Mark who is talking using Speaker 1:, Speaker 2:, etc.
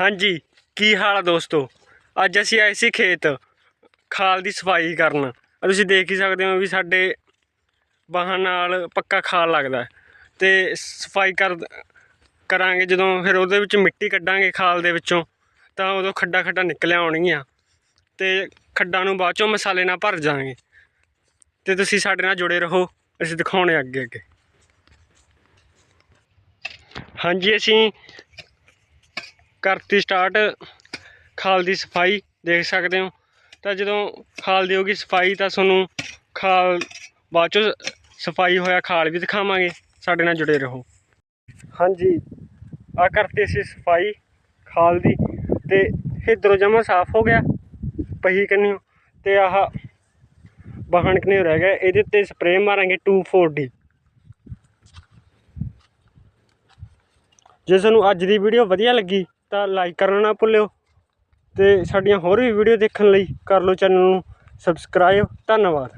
Speaker 1: ਹਾਂਜੀ, ਕੀ ਹਾਲ ਆ ਦੋਸਤੋ? ਅੱਜ ਅਸੀਂ ਆਏ ਸੀ ਖੇਤ, ਖਾਲ ਦੀ ਸਫ਼ਾਈ ਕਰਨ। ਆਹ ਤੁਸੀਂ ਦੇਖ ਹੀ ਸਕਦੇ ਹੋ ਵੀ ਸਾਡੇ ਬਾਹਾਂ ਨਾਲ ਪੱਕਾ ਖਾਲ ਲੱਗਦਾ ਹੈ। ਤੇ ਸਫ਼ਾਈ ਕਰ, ਕਰਾਂਗੇ ਜਦੋਂ ਫਿਰ ਉਹਦੇ ਵਿੱਚ ਮਿੱਟੀ ਕੱਢਾਂਗੇ ਖਾਲ ਦੇ ਵਿੱਚੋਂ, ਤਾਂ ਉਦੋਂ ਖੱਡਾ ਖੱਡਾ ਨਿਕਲਿਆ ਆਉਣਗੀਆਂ। ਤੇ ਖੱਡਾਂ ਨੂੰ ਬਾਅਦ ਚੋਂ ਮਸਾਲੇ ਨਾਲ ਭਰ ਜਾਾਂਗੇ ਤੇ ਤੁਸੀਂ ਸਾਡੇ ਨਾਲ ਜੁੜੇ ਰਹੋ, ਅਸੀਂ ਦਿਖਾਉਣੇ ਅੱਗੇ ਅੱਗੇ ਹਾਂਜੀ, ਅਸੀਂ ਕਰਤੀ ਸਟਾਰਟ ਖਾਲ ਦੀ ਸਫ਼ਾਈ ਦੇਖ ਸਕਦੇ ਹੋ। ਤਾਂ ਜਦੋਂ ਖਾਲ ਦੀ ਹੋਗੀ ਸਫ਼ਾਈ ਤਾਂ ਤੁਹਾਨੂੰ ਖਾਲ ਬਾਅਦ ਚੋਂ ਸਫ਼ਾਈ ਹੋਇਆ ਖਾਲ ਵੀ ਦਿਖਾਵਾਂਗੇ, ਸਾਡੇ ਨਾਲ ਜੁੜੇ ਰਹੋ। ਹਾਂਜੀ ਆ ਕਰਤੀ ਅਸੀਂ ਸਫ਼ਾਈ ਖਾਲ ਦੀ ਤੇ ਇਧਰੋਂ ਜਮਾ ਸਾਫ਼ ਹੋ ਗਿਆ, ਪਹੀ ਕੰਨਿਓ ਤੇ ਆਹ ਬਾਹਣ ਕਨੇ ਰਹਿ ਗਿਆ, ਇਹਦੇ ਤੇ ਸਪਰੇਅ ਮਾਰਾਂਗੇ 240 ਜੇ ਤੁਹਾਨੂੰ ਅੱਜ ਦੀ ਵੀਡੀਓ ਵਧੀਆ ਲੱਗੀ ਤਾਂ ਲਾਈਕ ਕਰਨਾ ਨਾ ਭੁੱਲਿਓ ਤੇ ਸਾਡੀਆਂ ਹੋਰ ਵੀ ਵੀਡੀਓ ਦੇਖਣ ਲਈ ਕਰ ਲਓ ਚੈਨਲ ਨੂੰ ਸਬਸਕ੍ਰਾਈਬ ਧੰਨਵਾਦ।